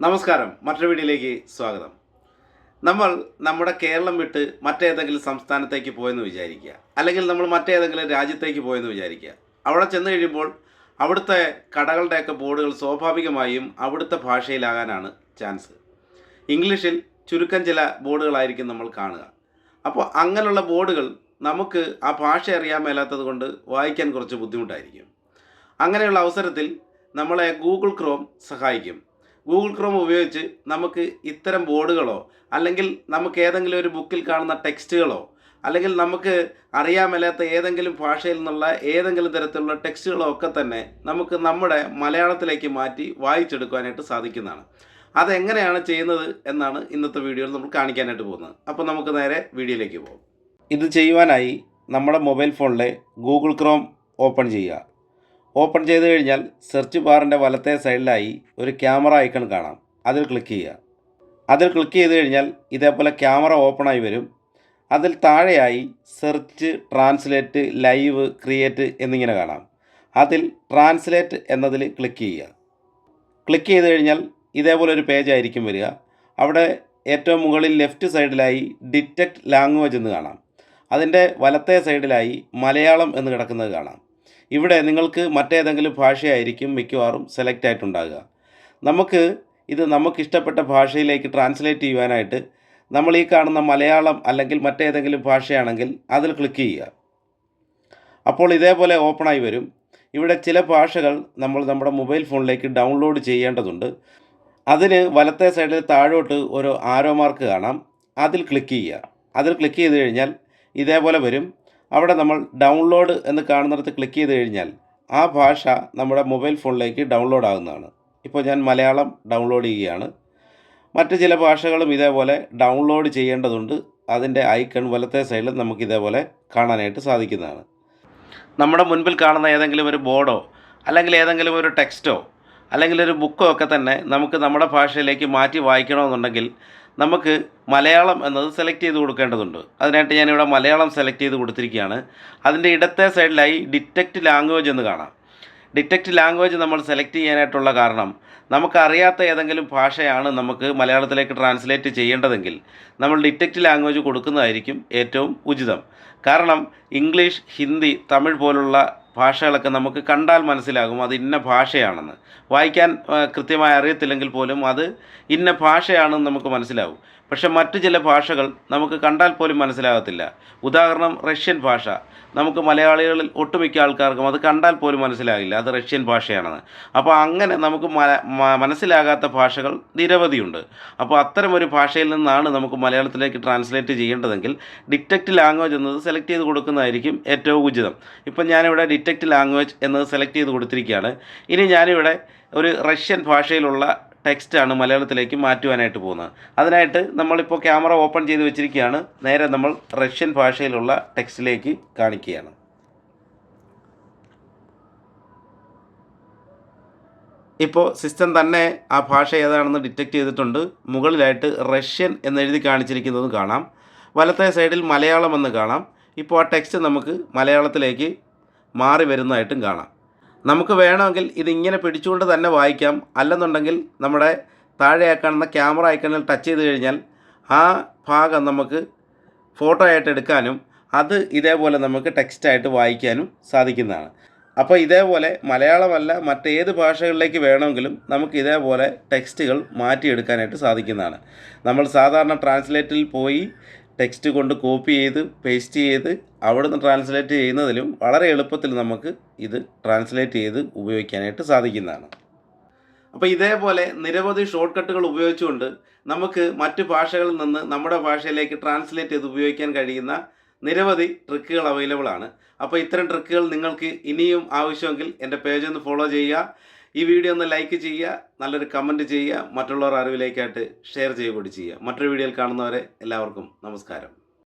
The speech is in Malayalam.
നമസ്കാരം. മറ്റൊരു വീഡിയോയിലേക്ക് സ്വാഗതം. നമ്മൾ നമ്മുടെ കേരളം വിട്ട് മറ്റേതെങ്കിലും സംസ്ഥാനത്തേക്ക് പോയെന്ന് വിചാരിക്കുക. അല്ലെങ്കിൽ നമ്മൾ മറ്റേതെങ്കിലും രാജ്യത്തേക്ക് പോയെന്ന് വിചാരിക്കുക. അവിടെ ചെന്ന് കഴിയുമ്പോൾ അവിടുത്തെ കടകളുടെയൊക്കെ ബോർഡുകൾ സ്വാഭാവികമായും അവിടുത്തെ ഭാഷയിലാകാനാണ് ചാൻസ്. ഇംഗ്ലീഷിൽ ചുരുക്കം ചില ബോർഡുകളായിരിക്കും നമ്മൾ കാണുക. അപ്പോൾ അങ്ങനെയുള്ള ബോർഡുകൾ നമുക്ക് ആ ഭാഷ അറിയാൻ മേലാത്തത് കൊണ്ട് വായിക്കാൻ കുറച്ച് ബുദ്ധിമുട്ടായിരിക്കും. അങ്ങനെയുള്ള അവസരത്തിൽ നമ്മളെ ഗൂഗിൾ ക്രോം സഹായിക്കും. ഗൂഗിൾ ക്രോം ഉപയോഗിച്ച് നമുക്ക് ഇത്തരം ബോർഡുകളോ അല്ലെങ്കിൽ നമുക്ക് ഏതെങ്കിലും ഒരു ബുക്കിൽ കാണുന്ന ടെക്സ്റ്റുകളോ അല്ലെങ്കിൽ നമുക്ക് അറിയാമല്ലാത്ത ഏതെങ്കിലും ഭാഷയിൽ നിന്നുള്ള ഏതെങ്കിലും തരത്തിലുള്ള ടെക്സ്റ്റുകളോ ഒക്കെ തന്നെ നമുക്ക് നമ്മുടെ മലയാളത്തിലേക്ക് മാറ്റി വായിച്ചെടുക്കുവാനായിട്ട് സാധിക്കുന്നതാണ്. അതെങ്ങനെയാണ് ചെയ്യുന്നത് എന്നാണ് ഇന്നത്തെ വീഡിയോയിൽ നമ്മൾ കാണിക്കാനായിട്ട് പോകുന്നത്. അപ്പോൾ നമുക്ക് നേരെ വീഡിയോയിലേക്ക് പോകും. ഇത് ചെയ്യുവാനായി നമ്മുടെ മൊബൈൽ ഫോണിലെ ഗൂഗിൾ ക്രോം ഓപ്പൺ ചെയ്യുക. ഓപ്പൺ ചെയ്ത് കഴിഞ്ഞാൽ സെർച്ച് ബാറിന്റെ വലത്തെ സൈഡിലായി ഒരു ക്യാമറ ഐക്കൺ കാണാം. അതിൽ ക്ലിക്ക് ചെയ്യുക. അതിൽ ക്ലിക്ക് ചെയ്ത് കഴിഞ്ഞാൽ ഇതേപോലെ ക്യാമറ ഓപ്പണായി വരും. അതിൽ താഴെയായി സെർച്ച് ട്രാൻസ്ലേറ്റ് ലൈവ് ക്രിയേറ്റ് എന്നിങ്ങനെ കാണാം. അതിൽ ട്രാൻസ്ലേറ്റ് എന്നതിൽ ക്ലിക്ക് ചെയ്യുക. ക്ലിക്ക് ചെയ്ത് കഴിഞ്ഞാൽ ഇതേപോലെ ഒരു പേജ് ആയിരിക്കും വരിക. അവിടെ ഏറ്റവും മുകളിൽ ലെഫ്റ്റ് സൈഡിലായി ഡിറ്റക്ട് ലാംഗ്വേജ് എന്ന് കാണാം. അതിന്റെ വലത്തെ സൈഡിലായി മലയാളം എന്ന് കിടക്കുന്നത് കാണാം. ഇവിടെ നിങ്ങൾക്ക് മറ്റേതെങ്കിലും ഭാഷയായിരിക്കും മിക്കവാറും സെലക്ട് ആയിട്ടുണ്ടാകുക. നമുക്ക് ഇത് നമുക്കിഷ്ടപ്പെട്ട ഭാഷയിലേക്ക് ട്രാൻസ്ലേറ്റ് ചെയ്യുവാനായിട്ട് നമ്മൾ ഈ കാണുന്ന മലയാളം അല്ലെങ്കിൽ മറ്റേതെങ്കിലും ഭാഷയാണെങ്കിൽ അതിൽ ക്ലിക്ക് ചെയ്യുക. അപ്പോൾ ഇതേപോലെ ഓപ്പണായി വരും. ഇവിടെ ചില ഭാഷകൾ നമ്മൾ നമ്മുടെ മൊബൈൽ ഫോണിലേക്ക് ഡൗൺലോഡ് ചെയ്യേണ്ടതുണ്ട്. അതിന് വലത്തെ സൈഡിൽ താഴോട്ട് ഒരു ആരോ മാർക്ക് കാണാം. അതിൽ ക്ലിക്ക് ചെയ്യുക. അതിൽ ക്ലിക്ക് ചെയ്ത് കഴിഞ്ഞാൽ ഇതേപോലെ വരും. അവിടെ നമ്മൾ ഡൗൺലോഡ് എന്ന് കാണുന്നിടത്ത് ക്ലിക്ക് ചെയ്ത് കഴിഞ്ഞാൽ ആ ഭാഷ നമ്മുടെ മൊബൈൽ ഫോണിലേക്ക് ഡൗൺലോഡ് ആകുന്നതാണ് ഇപ്പോൾ ഞാൻ മലയാളം ഡൗൺലോഡ് ചെയ്യുകയാണ്. മറ്റ് ചില ഭാഷകളും ഇതേപോലെ ഡൗൺലോഡ് ചെയ്യേണ്ടതുണ്ട്. അതിന്റെ ഐക്കൺ വലത്തെ സൈഡിൽ നമുക്ക് ഇതേപോലെ കാണാനായിട്ട് സാധിക്കുന്നതാണ്. നമ്മുടെ മുൻപിൽ കാണുന്ന ഏതെങ്കിലും ഒരു ബോർഡോ അല്ലെങ്കിൽ ഏതെങ്കിലും ഒരു ടെക്സ്റ്റോ അല്ലെങ്കിൽ ഒരു ബുക്കോ ഒക്കെ തന്നെ നമുക്ക് നമ്മുടെ ഭാഷയിലേക്ക് മാറ്റി വായിക്കണമെന്നുണ്ടെങ്കിൽ നമുക്ക് മലയാളം എന്നത് സെലക്ട് ചെയ്ത് കൊടുക്കേണ്ടതുണ്ട്. അതിനായിട്ട് ഞാനിവിടെ മലയാളം സെലക്ട് ചെയ്ത് കൊടുത്തിരിക്കുകയാണ്. അതിന്റെ ഇടത്തെ സൈഡിലായി ഡിറ്റക്റ്റ് ലാംഗ്വേജ് എന്ന് കാണാം. ഡിറ്റക്റ്റ് ലാംഗ്വേജ് നമ്മൾ സെലക്ട് ചെയ്യാനായിട്ടുള്ള കാരണം നമുക്കറിയാത്ത ഏതെങ്കിലും ഭാഷയാണ് നമുക്ക് മലയാളത്തിലേക്ക് ട്രാൻസ്ലേറ്റ് ചെയ്യേണ്ടതെങ്കിൽ നമ്മൾ ഡിറ്റക്റ്റ് ലാംഗ്വേജ് കൊടുക്കുന്നതായിരിക്കും ഏറ്റവും ഉചിതം. കാരണം ഇംഗ്ലീഷ് ഹിന്ദി തമിഴ് പോലുള്ള ഭാഷകളൊക്കെ നമുക്ക് കണ്ടാൽ മനസ്സിലാകും അത് ഇന്ന ഭാഷയാണെന്ന്. വായിക്കാൻ കൃത്യമായി അറിയത്തില്ലെങ്കിൽ പോലും അത് ഇന്ന ഭാഷയാണെന്ന് നമുക്ക് മനസ്സിലാവും. പക്ഷേ മറ്റു ചില ഭാഷകൾ നമുക്ക് കണ്ടാൽ പോലും മനസ്സിലാകത്തില്ല. ഉദാഹരണം റഷ്യൻ ഭാഷ. നമുക്ക് മലയാളികളിൽ ഒട്ടുമിക്ക ആൾക്കാർക്കും അത് കണ്ടാൽ പോലും മനസ്സിലാകില്ല. അത് റഷ്യൻ ഭാഷയാണെന്ന്. അപ്പോൾ അങ്ങനെ നമുക്ക് മനസ്സിലാകാത്ത ഭാഷകൾ നിരവധിയുണ്ട്. അപ്പോൾ അത്തരം ഒരു ഭാഷയിൽ നിന്നാണ് നമുക്ക് മലയാളത്തിലേക്ക് ട്രാൻസ്ലേറ്റ് ചെയ്യേണ്ടതെങ്കിൽ ഡിറ്റക്റ്റ് ലാംഗ്വേജ് എന്നത് സെലക്ട് ചെയ്ത് കൊടുക്കുന്നതായിരിക്കും ഏറ്റവും ഉചിതം. ഇപ്പം ഞാനിവിടെ ഡിറ്റക്റ്റ് ലാംഗ്വേജ് എന്നത് സെലക്ട് ചെയ്ത് കൊടുത്തിരിക്കുകയാണ്. ഇനി ഞാനിവിടെ ഒരു റഷ്യൻ ഭാഷയിലുള്ള ടെക്സ്റ്റാണ് മലയാളത്തിലേക്ക് മാറ്റുവാനായിട്ട് പോകുന്നത്. അതിനായിട്ട് നമ്മളിപ്പോൾ ക്യാമറ ഓപ്പൺ ചെയ്ത് വെച്ചിരിക്കുകയാണ്. നേരെ നമ്മൾ റഷ്യൻ ഭാഷയിലുള്ള ടെക്സ്റ്റിലേക്ക് കാണിക്കുകയാണ്. ഇപ്പോൾ സിസ്റ്റം തന്നെ ആ ഭാഷ ഏതാണെന്ന് ഡിറ്റക്റ്റ് ചെയ്തിട്ടുണ്ട്. മുകളിലായിട്ട് റഷ്യൻ എന്നെഴുതി കാണിച്ചിരിക്കുന്നതും കാണാം. വലത്തെ സൈഡിൽ മലയാളം എന്ന് കാണാം. ഇപ്പോൾ ആ ടെക്സ്റ്റ് നമുക്ക് മലയാളത്തിലേക്ക് മാറി വരുന്നതായിട്ടും കാണാം. നമുക്ക് വേണമെങ്കിൽ ഇതിങ്ങനെ പിടിച്ചുകൊണ്ട് തന്നെ വായിക്കാം. അല്ലെന്നുണ്ടെങ്കിൽ നമ്മുടെ താഴെ കാണുന്ന ക്യാമറ ഐക്കണിൽ ടച്ച് ചെയ്ത് കഴിഞ്ഞാൽ ആ ഭാഗം നമുക്ക് ഫോട്ടോ ആയിട്ട് എടുക്കാനും അത് ഇതേപോലെ നമുക്ക് ടെക്സ്റ്റായിട്ട് വായിക്കാനും സാധിക്കുന്നതാണ്. അപ്പോൾ ഇതേപോലെ മലയാളമല്ല മറ്റേത് ഭാഷകളിലേക്ക് വേണമെങ്കിലും നമുക്ക് ഇതേപോലെ ടെക്സ്റ്റുകൾ മാറ്റിയെടുക്കാനായിട്ട് സാധിക്കുന്നതാണ്. നമ്മൾ സാധാരണ ട്രാൻസ്ലേറ്ററിൽ പോയി ടെക്സ്റ്റ് കൊണ്ട് കോപ്പി ചെയ്ത് പേസ്റ്റ് ചെയ്ത് അവിടുന്ന് ട്രാൻസ്ലേറ്റ് ചെയ്യുന്നതിലും വളരെ എളുപ്പത്തിൽ നമുക്ക് ഇത് ട്രാൻസ്ലേറ്റ് ചെയ്ത് ഉപയോഗിക്കാനായിട്ട് സാധിക്കുന്നതാണ്. അപ്പോൾ ഇതേപോലെ നിരവധി ഷോർട്ട് കട്ടുകൾ ഉപയോഗിച്ചുകൊണ്ട് നമുക്ക് മറ്റു ഭാഷകളിൽ നിന്ന് നമ്മുടെ ഭാഷയിലേക്ക് ട്രാൻസ്ലേറ്റ് ചെയ്ത് ഉപയോഗിക്കാൻ കഴിയുന്ന നിരവധി ട്രിക്കുകൾ അവൈലബിൾ ആണ്. അപ്പോൾ ഇത്തരം ട്രിക്കുകൾ നിങ്ങൾക്ക് ഇനിയും ആവശ്യമെങ്കിൽ എന്റെ പേജ് ഒന്ന് ഫോളോ ചെയ്യുക. ഈ വീഡിയോ ഒന്ന് ലൈക്ക് ചെയ്യുക നല്ലൊരു കമന്റ് ചെയ്യുക മറ്റുള്ളവർ അറിവിലേക്കായിട്ട് ഷെയർ ചെയ്യുക കൂടി ചെയ്യുക. മറ്റൊരു വീഡിയോയിൽ കാണുന്നവരെ എല്ലാവർക്കും നമസ്കാരം.